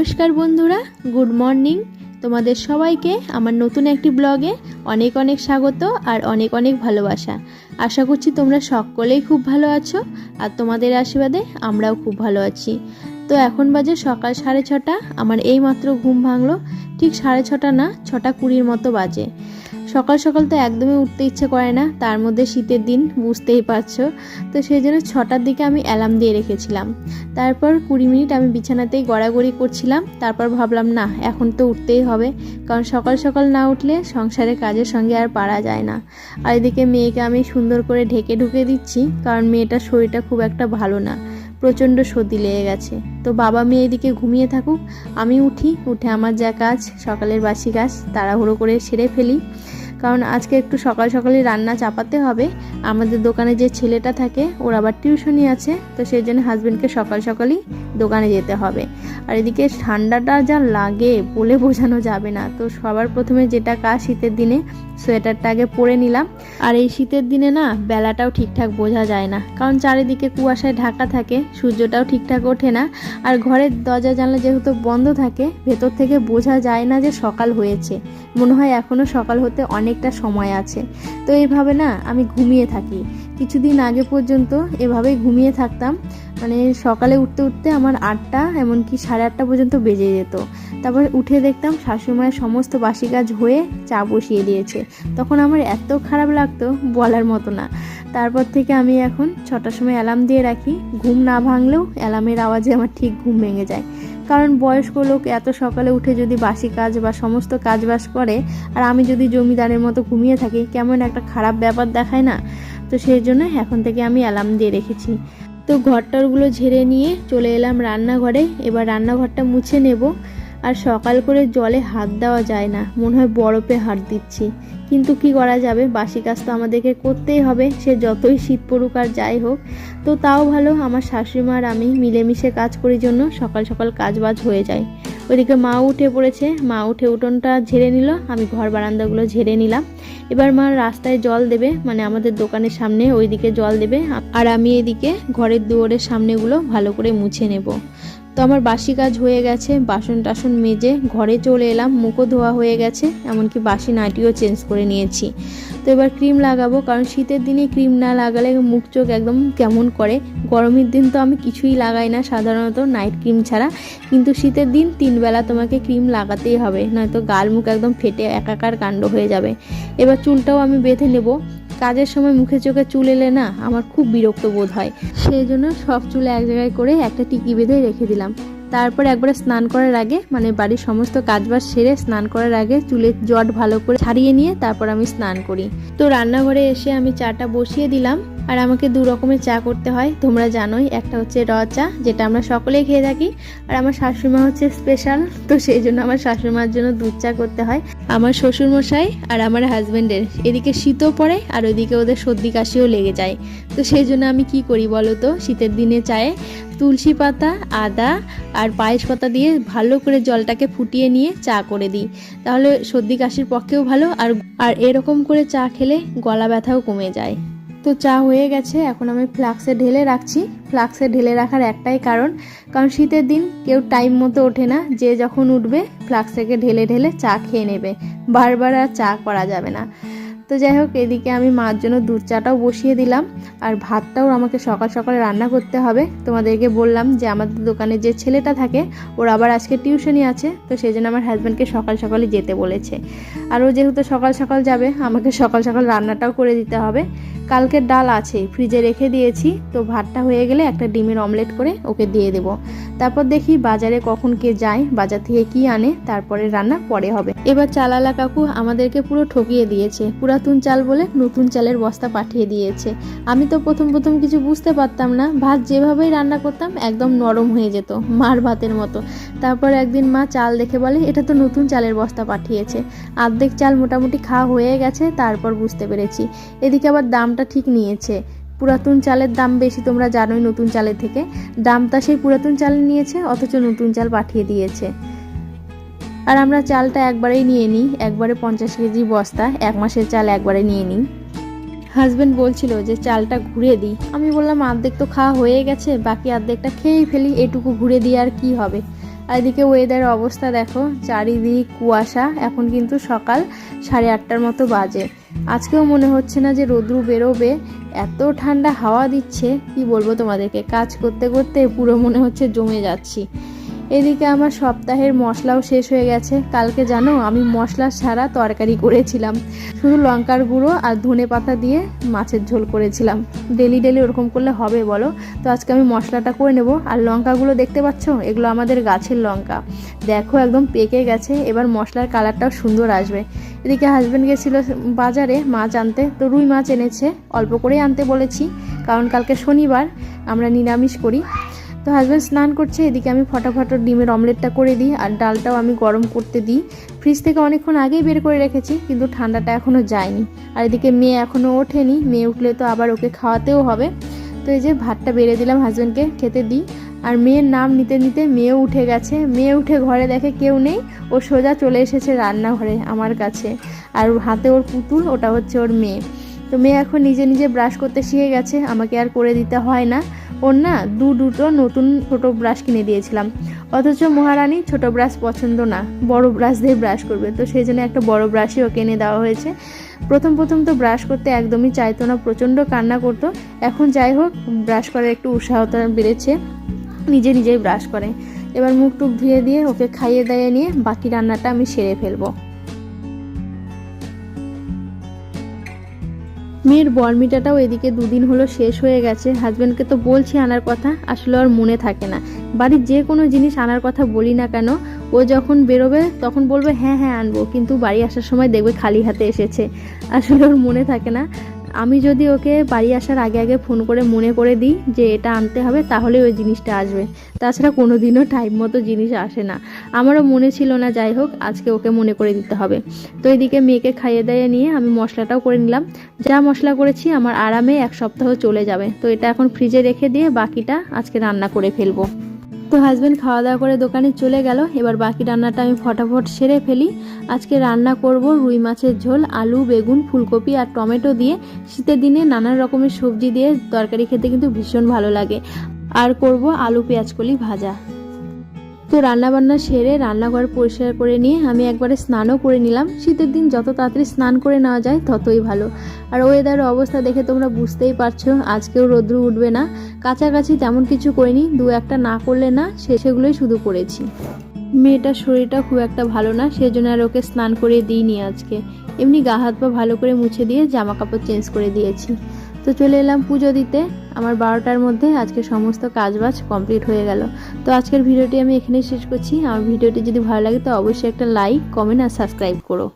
নমস্কার বন্ধুরা, good morning. তোমাদের সবাইকে আমার নতুন একটি ব্লগে অনেক অনেক স্বাগত আর অনেক অনেক ভালোবাসা। আশা করছি তোমরা সকলেই খুব ভালো আছো আর তোমাদের আশীর্বাদে আমরাও খুব ভালো আছি। তো এখন বাজে সকাল সাড়ে ছটা, আমার এই মাত্র ঘুম ভাঙলো। ঠিক সাড়ে ছটা না, ছটা কুড়ির মতো বাজে। সকাল সকাল তো একদমই উঠতে ইচ্ছে করে না, তার মধ্যে শীতের দিন, বুঝতেই পারছ। তো সেই জন্য ছটার দিকে আমি অ্যালার্ম দিয়ে রেখেছিলাম। তারপর কুড়ি মিনিট আমি বিছানাতেই গড়াগড়ি করছিলাম, তারপর ভাবলাম, না, এখন তো উঠতেই হবে। কারণ সকাল সকাল না উঠলে সংসারের কাজের সঙ্গে আর পারা যায় না। আর এদিকে মেয়েকে আমি সুন্দর করে ঢেকে ঢুকে দিচ্ছি, কারণ মেয়েটার শরীরটা খুব একটা ভালো না। প্রচণ্ড সর্দি লেগে গেছে। তো বাবা, মেয়ে এদিকে ঘুমিয়ে থাকুক, আমি উঠি, উঠে আমার যা কাজ, সকালের বাসি কাজ তাড়াহুড়ো করে সেরে ফেলি। কারণ আজকে একটু সকাল সকালে রান্না চাপাতে হবে। আমাদের দোকানে যে ছেলেটা থাকে, ওর আবার টিউশনই আছে, তো সেই জন্য হাজব্যান্ডকে সকাল সকালই দোকানে যেতে হবে। আর এদিকে ঠান্ডাটা যা লাগে বলে বোঝানো যাবে না। তো সবার প্রথমে যেটা কাজ শীতের দিনে, সোয়েটারটা আগে পরে নিলাম। আর এই শীতের দিনে না, বেলাটাও ঠিকঠাক বোঝা যায় না। কারণ চারিদিকে কুয়াশায় ঢাকা থাকে, সূর্যটাও ঠিকঠাক ওঠে না। আর ঘরের দরজা জানলা যেহেতু বন্ধ থাকে, ভেতর থেকে বোঝা যায় না যে সকাল হয়েছে। মনে হয় এখনও সকাল হতে অনেকটা সময় আছে। তো এইভাবে না আমি ঘুমিয়ে থাকি। কিছুদিন আগে পর্যন্ত এভাবেই ঘুমিয়ে থাকতাম। মানে সকালে উঠতে উঠতে আমার আটটা, এমনকি সাড়ে আটটা পর্যন্ত বেজে যেত। তারপর উঠে দেখতাম শাশুড়িমায়ের সমস্ত বাসি কাজ হয়ে চা বসিয়ে দিয়েছে। তখন আমার এত খারাপ লাগতো বলার মতো না। তারপর থেকে আমি এখন ছটার সময় অ্যালার্ম দিয়ে রাখি। ঘুম না ভাঙলেও অ্যালার্মের আওয়াজে আমার ঠিক ঘুম ভেঙে যায়। কারণ বয়স্ক লোক এত সকালে উঠে যদি বাসি কাজ বা সমস্ত কাজ বাজ করে, আর আমি যদি জমিদারের মতো ঘুমিয়ে থাকি, কেমন একটা খারাপ ব্যাপার দেখায় না? তো সেই জন্য এখন থেকে আমি অ্যালার্ম দিয়ে রেখেছি। তো ঘরটারগুলো ঝেড়ে নিয়ে চলে এলাম রান্নাঘরে। এবার রান্নাঘরটা মুছে নেব। আর সকাল করে জলে হাত দেওয়া যায় না। মনে হয় বরফে হাত দিচ্ছি। কিন্তু কি করা যাবে? বাসি কাজ তো আমাদেরকে করতেই হবে। সে যতই শীত পড়ুক আর যাই হোক। তো তাও ভালো, আমার শাশুড়ি মা আর আমি মিলেমিশে কাজ করি জন্য সকাল সকাল কাজ বাজ হয়ে যায়। ওইদিকে মা উঠে পড়েছে। মা উঠে উঠোনটা ঝেড়ে নিল। আমি ঘর বারান্দাগুলো ঝেড়ে নিলাম। এবার মা রাস্তায় জল দেবে মানে আমাদের দোকানের সামনে ওইদিকে জল দেবে। আর আমি এদিকে ঘরের দুয়ারের সামনেগুলো ভালো করে মুছে নেব। তো আমার বাসি কাজ হয়ে গেছে, বাসন টাসন মেজে ঘরে চলে এলাম। মুখও ধোয়া হয়ে গেছে, এমনকি বাসি নাইটিও চেঞ্জ করে নিয়েছি। তো এবার ক্রিম লাগাবো, কারণ শীতের দিনে ক্রিম না লাগালে মুখ চোখ একদম কেমন করে। গরমের দিন তো আমি কিছুই লাগাই না, সাধারণত নাইট ক্রিম ছাড়া। কিন্তু শীতের দিন তিন বেলা তোমাকে ক্রিম লাগাতেই হবে, নয়তো গাল মুখ একদম ফেটে একাকার কাণ্ড হয়ে যাবে। এবার চুলটাও আমি বেঁধে নেব। কাজের সময় মুখে চোখে চুল এলে না আমার খুব বিরক্ত বোধ হয়। সেই জন্য সব চুল এক জায়গায় করে একটা টিকি বেঁধে রেখে দিলাম। তারপর একবারে স্নান করার আগে মানে বাড়ির সমস্ত কাজবাজ সেরে স্নান করার আগে চুলের জট ভালো করে ছাড়িয়ে নিয়ে তারপর আমি স্নান করি। তো রান্নাঘরে এসে আমি চাটা বসিয়ে দিলাম। আর আমাকে দু রকমের চা করতে হয়। তোমরা জানোই, একটা হচ্ছে র চা, যেটা আমরা সকলেই খেয়ে থাকি। আর আমার শাশুড়িমা হচ্ছে স্পেশাল তো সেই জন্য আমার শাশুড়িমার জন্য দুধ চা করতে হয়। আমার শ্বশুরমশাই আর আমার হাজব্যান্ডের এদিকে শীতও পড়ে আর ওইদিকে ওদের সর্দি কাশিও লেগে যায়। তো সেই জন্য আমি কি করি বলো তো? শীতের দিনে চায়ে তুলসী পাতা, আদা আর পায়েস পাতা দিয়ে ভালো করে জলটাকে ফুটিয়ে নিয়ে চা করে দিই। তাহলে সর্দি কাশির পক্ষেও ভালো আর আর এরকম করে চা খেলে গলা ব্যথাও কমে যায়। তো চা হয়ে গেছে, এখন আমি ফ্লাক্সে ঢেলে রাখছি। ফ্লাক্সে ঢেলে রাখার একটাই কারণ কারণ শীতের দিন কেউ টাইম মতো ওঠে না, যে যখন উঠবে ফ্লাক্স থেকে ঢেলে ঢেলে চা খেয়ে নেবে। বারবার আর চা করা যাবে না। তো যাই হোক, এদিকে আমি মার জন্য দুধ চাটাও বসিয়ে দিলাম, আর ভাতটাও আমাকে সকাল সকালে রান্না করতে হবে। তোমাদেরকে বললাম যে, আমাদের দোকানে যে ছেলেটা থাকে, ওর আবার আজকে টিউশনই আছে, তো সেই জন্য আমার হাজব্যান্ডকে সকাল সকালে যেতে বলেছে। আর ও যেহেতু সকাল সকাল যাবে, আমাকে সকাল সকাল রান্নাটাও করে দিতে হবে। কালকের ডাল আছে, ফ্রিজে রেখে দিয়েছি, তো ভাতটা হয়ে গেলে একটা ডিমের অমলেট করে ওকে দিয়ে দেব। তারপর দেখি বাজারে কখন কে যায়, বাজার থেকে কি আনে, তারপরে রান্না পরে হবে। এবার চালালা কাকু আমাদেরকে পুরো ঠকিয়ে দিয়েছে, পুরাতন চাল বলে নতুন চালের বস্তা পাঠিয়ে দিয়েছে। আমি তো প্রথম প্রথম কিছু বুঝতে পারতাম না, ভাত যেভাবেই রান্না করতাম একদম নরম হয়ে যেত, মার ভাতের মতো। তারপর একদিন মা চাল দেখে বলে, এটা তো নতুন চালের বস্তা পাঠিয়েছে। আর্ধেক চাল মোটামুটি খাওয়া হয়ে গেছে, তারপর বুঝতে পেরেছি। এদিকে আবার দামটা ঠিক নিয়েছে। পুরাতন চালের দাম বেশি, তোমরা জানোই নতুন চালের থেকে। দামটা সেই পুরাতন চাল নিয়েছে, অথচ নতুন চাল পাঠিয়ে দিয়েছে। আর আমরা চালটা একবারেই নিয়ে নিই, একবারে পঞ্চাশ কেজি বস্তা, এক মাসের চাল একবারে নিয়ে নিই। হাজব্যান্ড বলছিল যে, চালটা ঘুরে দিই। আমি বললাম, অর্ধেক তো খাওয়া হয়ে গেছে, বাকি অর্ধেকটা খেয়েই ফেলি, এটুকু ঘুরে দিয়ে আর কি হবে? আর এদিকে ওয়েদারের অবস্থা দেখো, চারিদিক কুয়াশা, এখন কিন্তু সকাল সাড়ে আটটার মতো বাজে। আজকেও মনে হচ্ছে না যে রোদ্রু বেরোবে, এত ঠান্ডা হাওয়া দিচ্ছে, কি বলব তোমাদেরকে? কাজ করতে করতে পুরো মনে হচ্ছে জমে যাচ্ছি। এদিকে আমার সপ্তাহের মশলাও শেষ হয়ে গেছে। কালকে জানো, আমি মশলা ছাড়া তরকারি করেছিলাম। শুধু লঙ্কার গুঁড়ো আর ধনে পাতা দিয়ে মাছের ঝোল করেছিলাম। ডেলি ডেলি ওরকম করলে হবে বলো? তো আজকে আমি মশলাটা করে নেব। আর লঙ্কাগুলো দেখতে পাচ্ছ? এগুলো আমাদের গাছের লঙ্কা। দেখো, একদম পেকে গেছে। এবার মশলার কালারটাও সুন্দর আসবে। এদিকে হাজব্যান্ড গেছিল বাজারে মাছ আনতে। তো রুই মাছ এনেছে। অল্প করেই আনতে বলেছি। কারণ কালকে শনিবার আমরা নিরামিষ করি। তো হাজব্যান্ড স্নান করছে, এদিকে আমি ফটাফট ডিমের অমলেটটা করে দিই আর ডালটাও আমি গরম করতে দিই। ফ্রিজ থেকে অনেকক্ষণ আগেই বের করে রেখেছি, কিন্তু ঠান্ডাটা এখনও যায়নি। আর এদিকে মেয়ে এখনও ওঠেনি, মেয়ে উঠলে তো আবার ওকে খাওয়াতেও হবে। তো এই যে ভাতটা বেড়ে দিলাম হাজব্যান্ডকে খেতে দিই। আর মেয়ের নাম নিতে নিতে মেয়েও উঠে গেছে। মেয়ে উঠে ঘরে দেখে কেউ নেই, ও সোজা চলে এসেছে রান্নাঘরে আমার কাছে। আর হাতে ওর পুতুল, ওটা হচ্ছে ওর মেয়ে। তো মেয়ে এখন নিজে নিজে ব্রাশ করতে শিখে গেছে, আমাকে আর করে দিতে হয় না। ওর না দু দুটো নতুন ছোট ব্রাশ কিনে দিয়েছিলাম। অথচ মহারানী ছোট ব্রাশ পছন্দ না, বড় ব্রাশ দিয়ে ব্রাশ করবে। তো সেই জন্য একটা বড় ব্রাশই ওকে এনে দেওয়া হয়েছে। প্রথম প্রথম তো ব্রাশ করতে একদমই চাইতো না, প্রচণ্ড কান্না করতো। এখন যাই হোক ব্রাশ করার একটু উৎসাহতা বেড়েছে, নিজে নিজেই ব্রাশ করে। এবার মুখ টুক ধুয়ে দিয়ে ওকে খাইয়ে দাইয়ে নিয়ে বাকি রান্নাটা আমি সেরে ফেলব। মেয়ের বর্মিটাটাও এদিকে দুদিন হলো শেষ হয়ে গেছে। হাজব্যান্ডকে তো বলছি আনার কথা, আসলে আর মনে থাকে না। বাড়ির যে কোনো জিনিস আনার কথা বলি না কেন, ও যখন বেরোবে তখন বলবে হ্যাঁ হ্যাঁ আনব। কিন্তু বাড়ি আসার সময় দেখবে খালি হাতে এসেছে। আসলে ওর মনে থাকে না। আমি যদি ওকে বাড়ি আসার আগে আগে ফোন করে মনে করে দিই যে এটা আনতে হবে, তাহলে ওই জিনিসটা আসবে। তাছাড়া কোনো দিনও টাইম মতো জিনিস আসে না। আমারও মনে ছিল না, যাই হোক, আজকে ওকে মনে করে দিতে হবে। তো এদিকে মেয়েকে খাইয়ে দাইয়ে নিয়ে আমি মশলাটাও করে নিলাম। যা মশলা করেছি আমার আরামে এক সপ্তাহ চলে যাবে। তো এটা এখন ফ্রিজে রেখে দিয়ে বাকিটা আজকে রান্না করে ফেলব। তো হাজব্যান্ড খাওয়া দাওয়া করে দোকানে চলে গেল। এবার বাকি রান্নাটা আমি ফটাফট সেরে ফেলি। আজকে রান্না করব রুই মাছের ঝোল, আলু, বেগুন, ফুলকপি আর টমেটো দিয়ে। শীতের দিনে নানান রকমের সবজি দিয়ে তরকারি খেতে কিন্তু ভীষণ ভালো লাগে। আর করব আলু পেঁয়াজকলি ভাজা। তো রান্নাবান্না সেরে রান্নাঘর পরিষ্কার করে নিয়ে আমি একবারে স্নানও করে নিলাম। শীতের দিন যত তাড়াতাড়ি স্নান করে নেওয়া যায়, ততই ভালো। আর ওয়েদারের অবস্থা দেখে তোমরা বুঝতেই পারছ, আজকেও রৌদ্র উঠবে না। কাছাকাছি তেমন কিছু করিনি, দু একটা না করলে না, সে সেগুলোই শুধু করেছি। মেয়েটার শরীরটা খুব একটা ভালো না, সেজন্য আর ওকে স্নান করে দিইনি আজকে। এমনি গা হাত পা ভালো করে মুছে দিয়ে জামা কাপড় চেঞ্জ করে দিয়েছি। তো চলে এলাম পুজো দিতে। আমার বারোটার মধ্যে আজকে সমস্ত কাজবাজ কমপ্লিট হয়ে গেল। তো আজকের ভিডিওটি আমি এখানেই শেষ করছি। আমার ভিডিওটি যদি ভালো লাগে তো অবশ্যই একটা লাইক কমেন্ট আর সাবস্ক্রাইব করো।